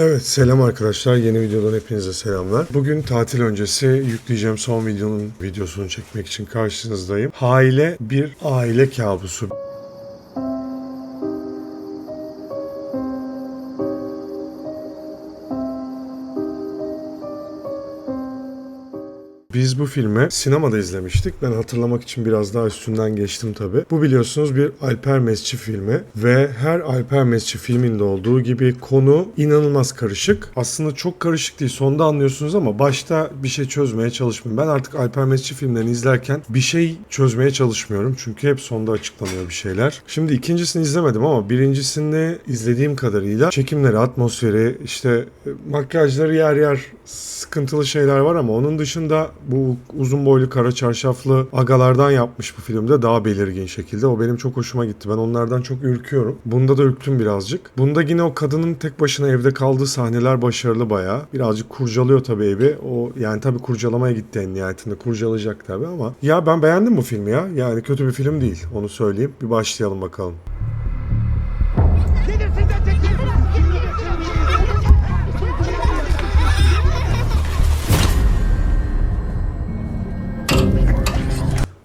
Evet selam arkadaşlar yeni videodan hepinize selamlar. Bugün tatil öncesi yükleyeceğim son videonun videosunu çekmek için karşınızdayım. Aile bir aile kabusu. Bu filmi sinemada izlemiştik. Ben hatırlamak için biraz daha üstünden geçtim tabi. Bu biliyorsunuz bir Alper Mesci filmi ve her Alper Mesci filminde olduğu gibi konu inanılmaz karışık. Aslında çok karışık değil. Sonda anlıyorsunuz ama başta bir şey çözmeye çalışmıyorum. Ben artık Alper Mesci filmlerini izlerken bir şey çözmeye çalışmıyorum. Çünkü hep sonda açıklanıyor bir şeyler. Şimdi ikincisini izlemedim ama birincisini izlediğim kadarıyla çekimleri, atmosferi, işte e, makyajları yer yer sıkıntılı şeyler var ama onun dışında bu uzun boylu kara çarşaflı agalardan yapmış bu filmde daha belirgin şekilde. O benim çok hoşuma gitti. Ben onlardan çok ürküyorum. Bunda da ürktüm birazcık. Bunda yine o kadının tek başına evde kaldığı sahneler başarılı bayağı. Birazcık kurcalıyor tabii evi. O yani tabii kurcalamaya gitti en nihayetinde. Kurcalayacak tabii ama. Ya ben beğendim bu filmi ya. Yani kötü bir film değil. Onu söyleyeyim. Bir başlayalım bakalım.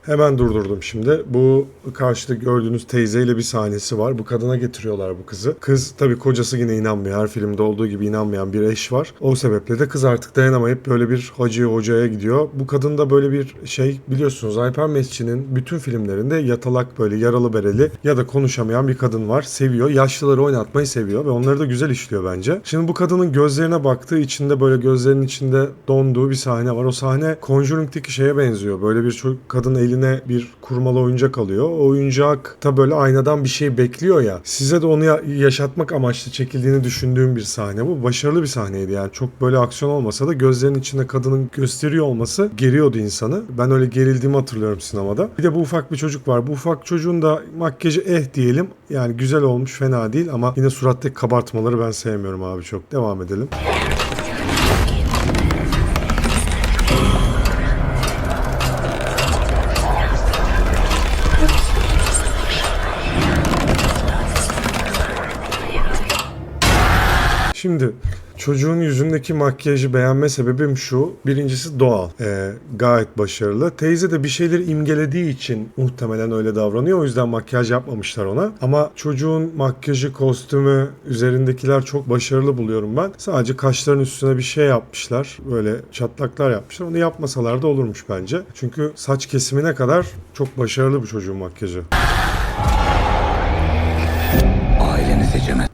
Hemen durdurdum şimdi. Bu karşıda gördüğünüz teyzeyle bir sahnesi var. Bu kadına getiriyorlar bu kızı. Kız tabii kocası yine inanmıyor. Her filmde olduğu gibi inanmayan bir eş var. O sebeple de kız artık dayanamayıp böyle bir hacıya hocaya gidiyor. Bu kadın da böyle bir şey biliyorsunuz Alper Mesci'nin bütün filmlerinde yatalak böyle yaralı bereli ya da konuşamayan bir kadın var. Seviyor. Yaşlıları oynatmayı seviyor ve onları da güzel işliyor bence. Şimdi bu kadının gözlerine baktığı içinde böyle gözlerinin içinde donduğu bir sahne var. O sahne Conjuring'deki şeye benziyor. Böyle bir çocuk kadın eline bir kurmalı oyuncak alıyor. O oyuncak da böyle aynadan bir şey bekliyor ya. Size de onu ya- yaşatmak amaçlı çekildiğini düşündüğüm bir sahne bu. Başarılı bir sahneydi yani. Çok böyle aksiyon olmasa da gözlerinin içinde kadının gösteriyor olması geriyordu insanı. Ben öyle gerildiğimi hatırlıyorum sinemada. Bir de bu ufak bir çocuk var. Bu ufak çocuğun da makyajı eh diyelim. Yani güzel olmuş fena değil ama yine surattaki kabartmaları ben sevmiyorum abi çok. Devam edelim. Şimdi çocuğun yüzündeki makyajı beğenme sebebim şu. Birincisi doğal. Ee, gayet başarılı. Teyze de bir şeyleri imgelediği için muhtemelen öyle davranıyor. O yüzden makyaj yapmamışlar ona. Ama çocuğun makyajı, kostümü, üzerindekiler çok başarılı buluyorum ben. Sadece kaşların üstüne bir şey yapmışlar. Böyle çatlaklar yapmışlar. Onu yapmasalar da olurmuş bence. Çünkü saç kesimine kadar çok başarılı bu çocuğun makyajı.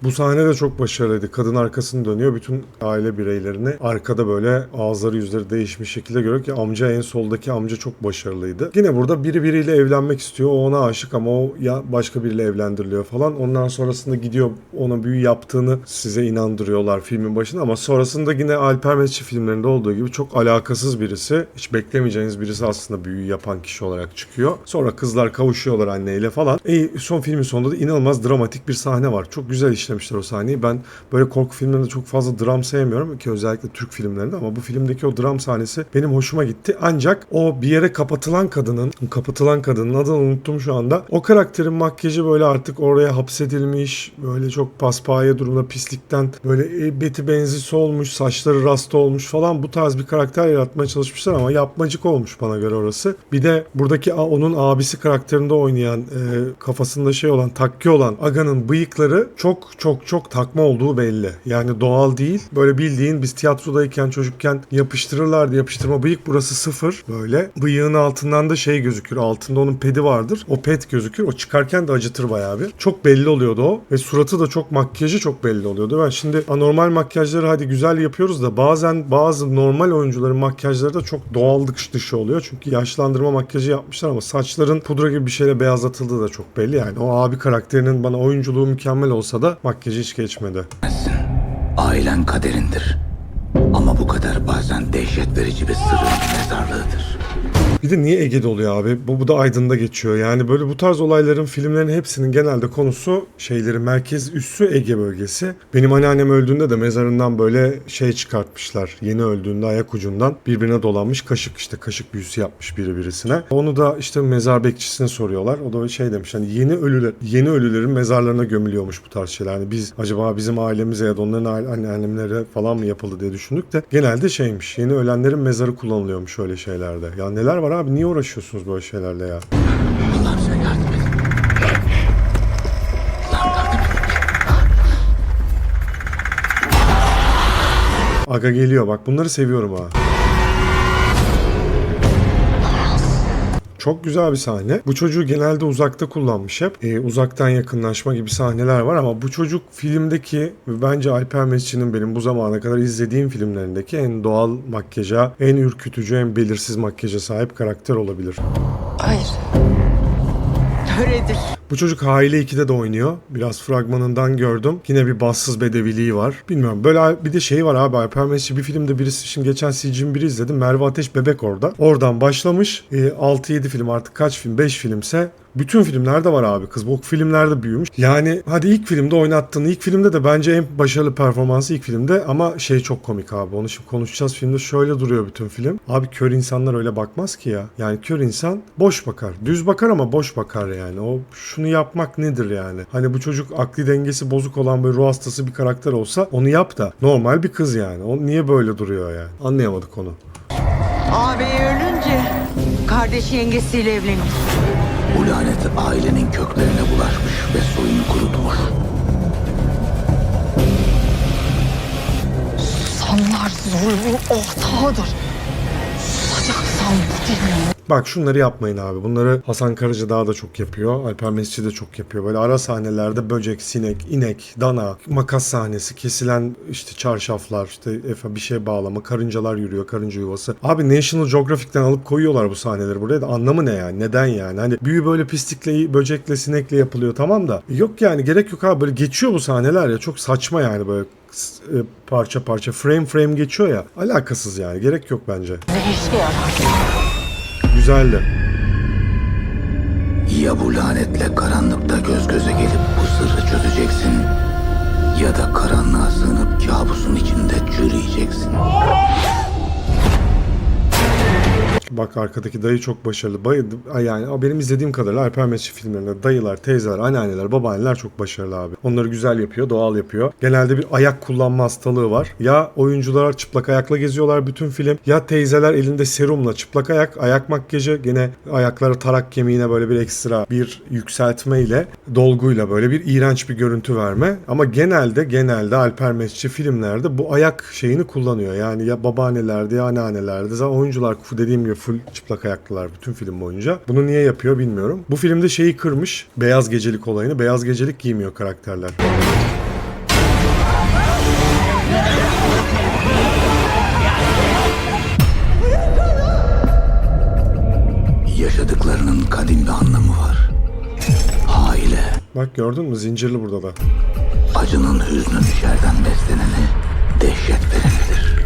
Bu sahne de çok başarılıydı. Kadın arkasını dönüyor. Bütün aile bireylerini arkada böyle ağızları yüzleri değişmiş şekilde görüyor ki amca en soldaki amca çok başarılıydı. Yine burada biri biriyle evlenmek istiyor. O ona aşık ama o ya başka biriyle evlendiriliyor falan. Ondan sonrasında gidiyor ona büyü yaptığını size inandırıyorlar filmin başında ama sonrasında yine Alper Mesci filmlerinde olduğu gibi çok alakasız birisi. Hiç beklemeyeceğiniz birisi aslında büyü yapan kişi olarak çıkıyor. Sonra kızlar kavuşuyorlar anneyle falan. E, son filmin sonunda da inanılmaz dramatik bir sahne var. Çok güzel işlemişler o sahneyi. Ben böyle korku filmlerinde çok fazla dram sevmiyorum ki özellikle Türk filmlerinde ama bu filmdeki o dram sahnesi benim hoşuma gitti. Ancak o bir yere kapatılan kadının, kapatılan kadının adını unuttum şu anda. O karakterin makyajı böyle artık oraya hapsedilmiş, böyle çok paspaye durumda pislikten böyle e, beti benzi solmuş, saçları rasta olmuş falan bu tarz bir karakter yaratmaya çalışmışlar ama yapmacık olmuş bana göre orası. Bir de buradaki onun abisi karakterinde oynayan e, kafasında şey olan takki olan Aga'nın bıyıkları çok çok çok takma olduğu belli. Yani doğal değil. Böyle bildiğin biz tiyatrodayken çocukken yapıştırırlardı yapıştırma bıyık burası sıfır böyle. Bıyığın altından da şey gözükür. Altında onun pedi vardır. O pet gözükür. O çıkarken de acıtır bayağı bir. Çok belli oluyordu o. Ve suratı da çok makyajı çok belli oluyordu. Ben şimdi anormal makyajları hadi güzel yapıyoruz da bazen bazı normal oyuncuların makyajları da çok doğal dışı oluyor. Çünkü yaşlandırma makyajı yapmışlar ama saçların pudra gibi bir şeyle beyazlatıldığı da çok belli. Yani o abi karakterinin bana oyunculuğu mükemmel olsa da makyajı hiç geçmedi. Ailen kaderindir. Ama bu kadar bazen dehşet verici bir sırrın mezarlığıdır. Bir de niye Ege'de oluyor abi? Bu, bu da Aydın'da geçiyor. Yani böyle bu tarz olayların, filmlerin hepsinin genelde konusu şeyleri merkez üssü Ege bölgesi. Benim anneannem öldüğünde de mezarından böyle şey çıkartmışlar. Yeni öldüğünde ayak ucundan birbirine dolanmış kaşık işte kaşık büyüsü yapmış biri birisine. Onu da işte mezar bekçisine soruyorlar. O da şey demiş hani yeni ölüler yeni ölülerin mezarlarına gömülüyormuş bu tarz şeyler. Yani biz acaba bizim ailemize ya da onların anneannemlere falan mı yapıldı diye düşündük de genelde şeymiş. Yeni ölenlerin mezarı kullanılıyormuş öyle şeylerde. Ya neler var abi niye uğraşıyorsunuz böyle şeylerle ya? Allah'ım sen yardım et. Allah'ım yardım et. Aga geliyor bak bunları seviyorum ha. Çok güzel bir sahne. Bu çocuğu genelde uzakta kullanmış hep. Ee, uzaktan yakınlaşma gibi sahneler var ama bu çocuk filmdeki bence Alper Mesci'nin benim bu zamana kadar izlediğim filmlerindeki en doğal makyaja, en ürkütücü, en belirsiz makyaja sahip karakter olabilir. Hayır. Öyledir. Bu çocuk Aile 2'de de oynuyor. Biraz fragmanından gördüm. Yine bir bassız bedeviliği var. Bilmiyorum. Böyle bir de şey var abi. Alper Messi bir filmde birisi şimdi geçen CG'in biri izledim. Merve Ateş bebek orada. Oradan başlamış. E, 6-7 film artık kaç film? 5 filmse bütün filmlerde var abi kız. Bu filmlerde büyümüş. Yani hadi ilk filmde oynattın. İlk filmde de bence en başarılı performansı ilk filmde ama şey çok komik abi. Onu şimdi konuşacağız. Filmde şöyle duruyor bütün film. Abi kör insanlar öyle bakmaz ki ya. Yani kör insan boş bakar. Düz bakar ama boş bakar yani. O şunu yapmak nedir yani? Hani bu çocuk akli dengesi bozuk olan böyle ruh hastası bir karakter olsa onu yap da. Normal bir kız yani. O niye böyle duruyor yani? Anlayamadık onu. Ağabeyi ölünce kardeşi yengesiyle evlenir. Bu lanet ailenin köklerine bulaşmış ve soyunu kurutmuş. Sanlar zulmün ortağıdır. Susacaksan bu dilini. Bak şunları yapmayın abi. Bunları Hasan Karaca daha da çok yapıyor. Alper Mesci de çok yapıyor. Böyle ara sahnelerde böcek, sinek, inek, dana, makas sahnesi, kesilen işte çarşaflar, işte efe bir şey bağlama, karıncalar yürüyor, karınca yuvası. Abi National Geographic'ten alıp koyuyorlar bu sahneleri buraya da anlamı ne yani? Neden yani? Hani büyü böyle pislikle, böcekle, sinekle yapılıyor tamam da. Yok yani gerek yok abi böyle geçiyor bu sahneler ya. Çok saçma yani böyle e, parça parça frame frame geçiyor ya. Alakasız yani. Gerek yok bence. Güzeldi. Ya bu lanetle karanlıkta göz göze gelip bu sırrı çözeceksin ya da karanlığa sığınıp kabusun içinde çürüyeceksin. Bak arkadaki dayı çok başarılı. Bayıldım. Ay Yani benim izlediğim kadarıyla Alper Mesci filmlerinde dayılar, teyzeler, anneanneler, babaanneler çok başarılı abi. Onları güzel yapıyor, doğal yapıyor. Genelde bir ayak kullanma hastalığı var. Ya oyuncular çıplak ayakla geziyorlar bütün film ya teyzeler elinde serumla çıplak ayak, ayak makyajı gene ayakları tarak kemiğine böyle bir ekstra bir yükseltme ile dolguyla böyle bir iğrenç bir görüntü verme. Ama genelde genelde Alper Mesci filmlerde bu ayak şeyini kullanıyor. Yani ya babaannelerde ya anneannelerde zaten oyuncular dediğim gibi full çıplak ayaklılar bütün film boyunca. Bunu niye yapıyor bilmiyorum. Bu filmde şeyi kırmış. Beyaz gecelik olayını. Beyaz gecelik giymiyor karakterler. Yaşadıklarının kadim bir anlamı var. Aile, Bak gördün mü? Zincirli burada da. acının hüznün içerden besleneni, dehşet verenidir.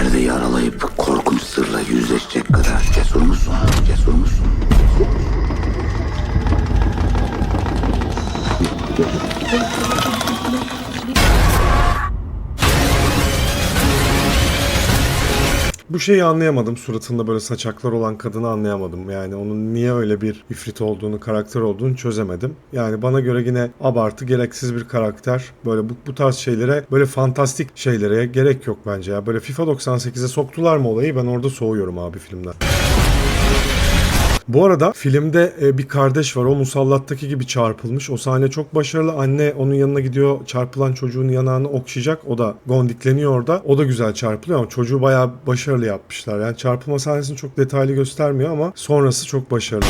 Perdeyi aralayıp korkunç sırla yüzleşecek kadar cesur musun? Cesur musun? Bu şeyi anlayamadım. Suratında böyle saçaklar olan kadını anlayamadım. Yani onun niye öyle bir ifrit olduğunu, karakter olduğunu çözemedim. Yani bana göre yine abartı, gereksiz bir karakter. Böyle bu, bu tarz şeylere, böyle fantastik şeylere gerek yok bence ya. Böyle FIFA 98'e soktular mı olayı ben orada soğuyorum abi filmden. Bu arada filmde e, bir kardeş var. O musallattaki gibi çarpılmış. O sahne çok başarılı. Anne onun yanına gidiyor. Çarpılan çocuğun yanağını okşayacak. O da gondikleniyor orada. O da güzel çarpılıyor ama çocuğu bayağı başarılı yapmışlar. Yani çarpılma sahnesini çok detaylı göstermiyor ama sonrası çok başarılı.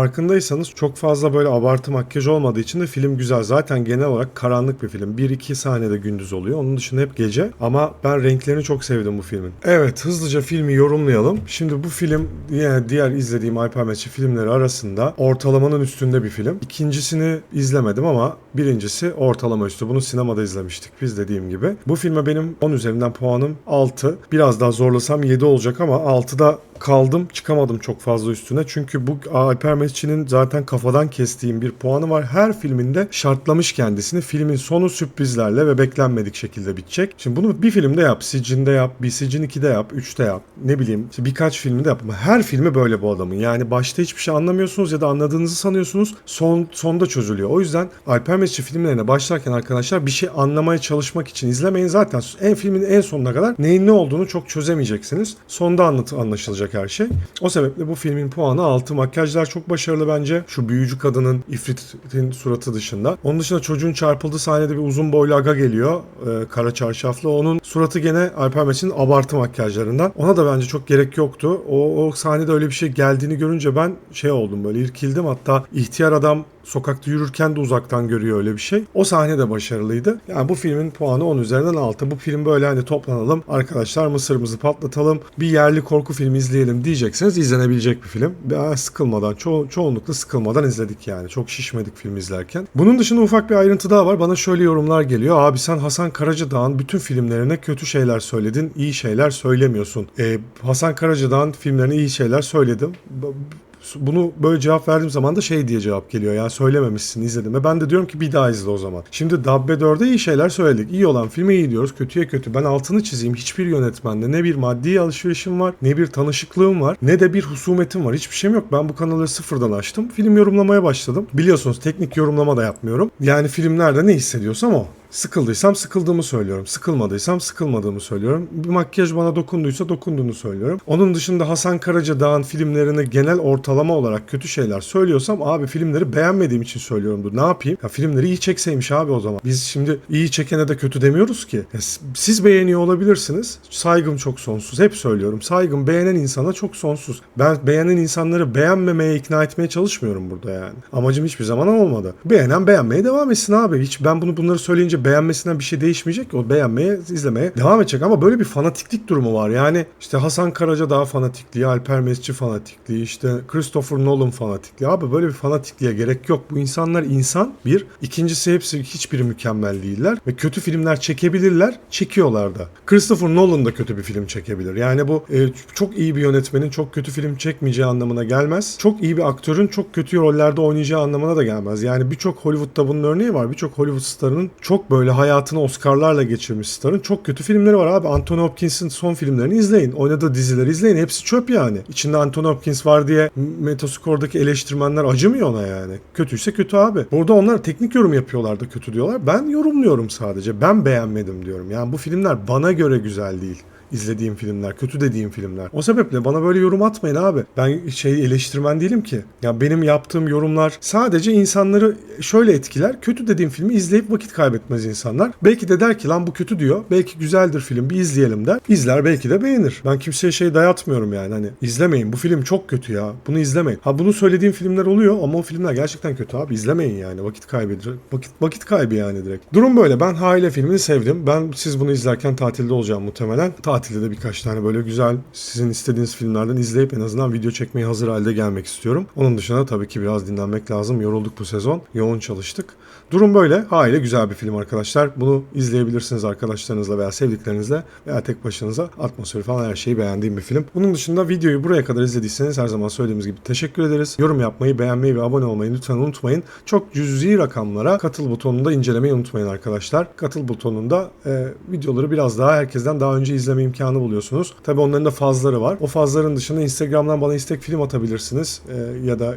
Farkındaysanız çok fazla böyle abartı makyaj olmadığı için de film güzel. Zaten genel olarak karanlık bir film. 1-2 sahnede gündüz oluyor. Onun dışında hep gece. Ama ben renklerini çok sevdim bu filmin. Evet hızlıca filmi yorumlayalım. Şimdi bu film yani diğer izlediğim Alper filmleri arasında ortalamanın üstünde bir film. İkincisini izlemedim ama birincisi ortalama üstü. Bunu sinemada izlemiştik biz dediğim gibi. Bu filme benim 10 üzerinden puanım 6. Biraz daha zorlasam 7 olacak ama 6'da kaldım çıkamadım çok fazla üstüne. Çünkü bu Alper Mesci'nin zaten kafadan kestiğim bir puanı var. Her filminde şartlamış kendisini. Filmin sonu sürprizlerle ve beklenmedik şekilde bitecek. Şimdi bunu bir filmde yap. Siccin'de yap. Bir Sicin 2'de yap. 3'te yap. Ne bileyim işte birkaç filmde yap. Ama her filmi böyle bu adamın. Yani başta hiçbir şey anlamıyorsunuz ya da anladığınızı sanıyorsunuz. Son sonda çözülüyor. O yüzden Alper Mesci filmlerine başlarken arkadaşlar bir şey anlamaya çalışmak için izlemeyin. Zaten en filmin en sonuna kadar neyin ne olduğunu çok çözemeyeceksiniz. Sonda anlatı anlaşılacak her şey. O sebeple bu filmin puanı 6. Makyajlar çok başarılı bence. Şu büyücü kadının ifritin suratı dışında. Onun dışında çocuğun çarpıldığı sahnede bir uzun boylu aga geliyor. e, kara çarşaflı. Onun suratı gene Alper Meç'in abartı makyajlarından. Ona da bence çok gerek yoktu. O, o sahnede öyle bir şey geldiğini görünce ben şey oldum böyle irkildim. Hatta ihtiyar adam sokakta yürürken de uzaktan görüyor öyle bir şey. O sahne de başarılıydı. Yani bu filmin puanı 10 üzerinden 6. Bu film böyle hani toplanalım. Arkadaşlar mısırımızı patlatalım. Bir yerli korku filmi izleyelim diyecekseniz izlenebilecek bir film. Ben sıkılmadan, ço- çoğunlukla sıkılmadan izledik yani. Çok şişmedik film izlerken. Bunun dışında ufak bir ayrıntı daha var. Bana şöyle yorumlar geliyor. Abi sen Hasan Karacadağ'ın bütün filmlerine kötü şeyler söyledin, iyi şeyler söylemiyorsun. Ee, Hasan Karacadağ'ın filmlerine iyi şeyler söyledim. Bunu böyle cevap verdiğim zaman da şey diye cevap geliyor ya söylememişsin izledim. Ve ben de diyorum ki bir daha izle o zaman. Şimdi Dabbe 4'e iyi şeyler söyledik. İyi olan filme iyi diyoruz. Kötüye kötü. Ben altını çizeyim. Hiçbir yönetmende ne bir maddi alışverişim var, ne bir tanışıklığım var, ne de bir husumetim var. Hiçbir şeyim yok. Ben bu kanalı sıfırdan açtım. Film yorumlamaya başladım. Biliyorsunuz teknik yorumlama da yapmıyorum. Yani filmlerde ne hissediyorsam o. Sıkıldıysam sıkıldığımı söylüyorum. Sıkılmadıysam sıkılmadığımı söylüyorum. Bir makyaj bana dokunduysa dokunduğunu söylüyorum. Onun dışında Hasan Karacadağ'ın filmlerini genel ortalama olarak kötü şeyler söylüyorsam abi filmleri beğenmediğim için söylüyorumdur. Ne yapayım? Ya filmleri iyi çekseymiş abi o zaman. Biz şimdi iyi çekene de kötü demiyoruz ki. Ya siz beğeniyor olabilirsiniz. Saygım çok sonsuz. Hep söylüyorum. Saygım beğenen insana çok sonsuz. Ben beğenen insanları beğenmemeye ikna etmeye çalışmıyorum burada yani. Amacım hiçbir zaman olmadı. Beğenen beğenmeye devam etsin abi. Hiç ben bunu bunları söyleyince beğenmesinden bir şey değişmeyecek ki. O beğenmeye, izlemeye devam edecek ama böyle bir fanatiklik durumu var. Yani işte Hasan Karaca daha fanatikliği, Alper Mesci fanatikliği, işte Christopher Nolan fanatikliği. Abi böyle bir fanatikliğe gerek yok. Bu insanlar insan bir. İkincisi hepsi hiçbiri mükemmel değiller ve kötü filmler çekebilirler, çekiyorlar da. Christopher Nolan da kötü bir film çekebilir. Yani bu e, çok iyi bir yönetmenin çok kötü film çekmeyeceği anlamına gelmez. Çok iyi bir aktörün çok kötü rollerde oynayacağı anlamına da gelmez. Yani birçok Hollywood'da bunun örneği var. Birçok Hollywood starının çok böyle hayatını Oscar'larla geçirmiş starın çok kötü filmleri var abi. Anthony Hopkins'in son filmlerini izleyin. Oynadığı dizileri izleyin. Hepsi çöp yani. İçinde Anthony Hopkins var diye Metascore'daki eleştirmenler acımıyor ona yani. Kötüyse kötü abi. Burada onlar teknik yorum yapıyorlar da kötü diyorlar. Ben yorumluyorum sadece. Ben beğenmedim diyorum. Yani bu filmler bana göre güzel değil izlediğim filmler, kötü dediğim filmler. O sebeple bana böyle yorum atmayın abi. Ben şey eleştirmen değilim ki. Ya benim yaptığım yorumlar sadece insanları şöyle etkiler. Kötü dediğim filmi izleyip vakit kaybetmez insanlar. Belki de der ki lan bu kötü diyor. Belki güzeldir film bir izleyelim der. İzler belki de beğenir. Ben kimseye şey dayatmıyorum yani. Hani izlemeyin bu film çok kötü ya. Bunu izlemeyin. Ha bunu söylediğim filmler oluyor ama o filmler gerçekten kötü abi. İzlemeyin yani. Vakit kaybedilir. Vakit, vakit kaybı yani direkt. Durum böyle. Ben Haile filmini sevdim. Ben siz bunu izlerken tatilde olacağım muhtemelen. Tatilde de birkaç tane böyle güzel sizin istediğiniz filmlerden izleyip en azından video çekmeye hazır halde gelmek istiyorum. Onun dışında tabii ki biraz dinlenmek lazım. Yorulduk bu sezon. Yoğun çalıştık. Durum böyle. Haile güzel bir film arkadaşlar. Bunu izleyebilirsiniz arkadaşlarınızla veya sevdiklerinizle veya tek başınıza. Atmosferi falan her şeyi beğendiğim bir film. Bunun dışında videoyu buraya kadar izlediyseniz her zaman söylediğimiz gibi teşekkür ederiz. Yorum yapmayı, beğenmeyi ve abone olmayı lütfen unutmayın. Çok cüzi rakamlara katıl butonunda incelemeyi unutmayın arkadaşlar. Katıl butonunda e, videoları biraz daha herkesten daha önce izleme imkanı buluyorsunuz. Tabii onların da fazları var. O fazların dışında Instagram'dan bana istek film atabilirsiniz e, ya da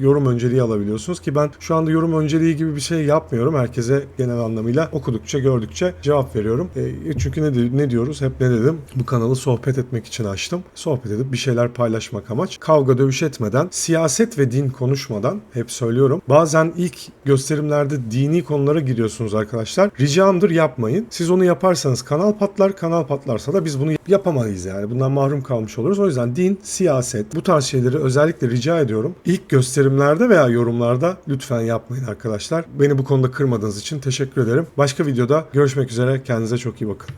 yorum önceliği alabiliyorsunuz ki ben şu anda yorum önceliği gibi bir şey yapmıyorum. Herkese genel anlamıyla okudukça, gördükçe cevap veriyorum. E, çünkü ne, ne diyoruz? Hep ne dedim? Bu kanalı sohbet etmek için açtım. Sohbet edip bir şeyler paylaşmak amaç. Kavga dövüş etmeden, siyaset ve din konuşmadan hep söylüyorum. Bazen ilk gösterimlerde dini konulara giriyorsunuz arkadaşlar. Ricamdır yapmayın. Siz onu yaparsanız kanal patlar, kanal patlarsa da biz biz bunu yapamayız yani. Bundan mahrum kalmış oluruz. O yüzden din, siyaset bu tarz şeyleri özellikle rica ediyorum. İlk gösterimlerde veya yorumlarda lütfen yapmayın arkadaşlar. Beni bu konuda kırmadığınız için teşekkür ederim. Başka videoda görüşmek üzere. Kendinize çok iyi bakın.